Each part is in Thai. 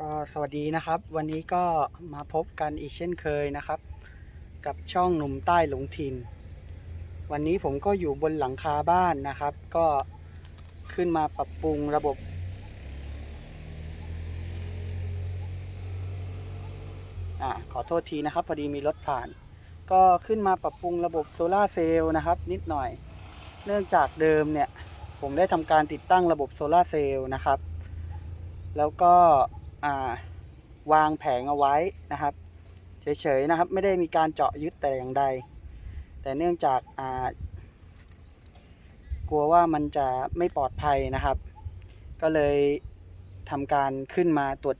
ก็สวัสดีนะครับ วันนี้ก็มาพบกันอีกเช่นเคยนะครับ กับช่องหนุ่มใต้หลงถิ่น วันนี้ผมก็อยู่บนหลังคาบ้านนะครับ ก็ขึ้นมาปรับปรุงระบบ อ่าขอโทษทีนะครับ พอดีมีรถผ่าน ก็ขึ้นมาปรับปรุงระบบโซลาเซลล์นะครับ นิดหน่อย เนื่องจากเดิมเนี่ย ผมได้ทำการติดตั้งระบบโซลาเซลล์นะครับแล้วก็ วางแผงเอาไว้นะครับเฉยๆนะครับ ไม่ได้มีการเจาะยึดแต่อย่างใด แต่เนื่องจากากลัวว่ามันจะไม่ปลอดภัยนะครับ ก็เลยทำการขึ้นมาตรวจ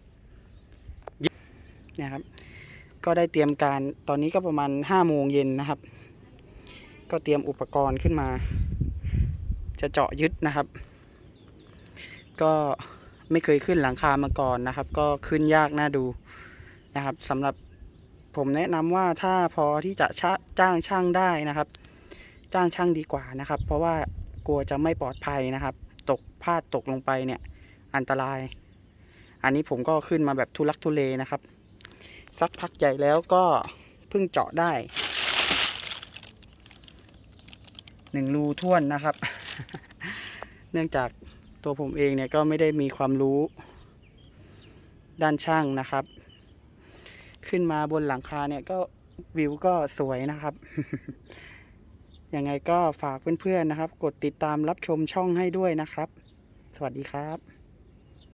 ยึดนะครับ ก็ได้เตรียมการตอนนี้ก็ประมาณห้าโมงเย็นนะครับ ก็เตรียมอุปกรณ์ขึ้นมา จะเจาะยึดนะครับ ก็ ไม่เคยขึ้นหลังคามาก่อนนะครับ ก็ขึ้นยากน่าดูนะครับสำหรับผมแนะนำว่าถ้าพอที่จะชะจ้างช่างได้นะครับ จ้างช่างดีกว่านะครับ เพราะว่ากลัวจะไม่ปลอดภัยนะครับ ตกพลาดตกลงไปเนี่ย อันตราย อันนี้ผมก็ขึ้นมาแบบทุลักทุเลนะครับ สักพักใหญ่แล้วก็เพิ่งเจาะได้หนึ่งรูท่วนนะครับ เนื่องจาก ตัวผมเองเนี่ยก็ไม่ได้มีความรู้ ด้านช่างนะครับ ขึ้นมาบนหลังคาเนี่ยก็วิวก็สวยนะครับ ยังไงก็ฝากเพื่อนๆนะครับ กดติดตามรับชมช่องให้ด้วยนะครับ สวัสดีครับ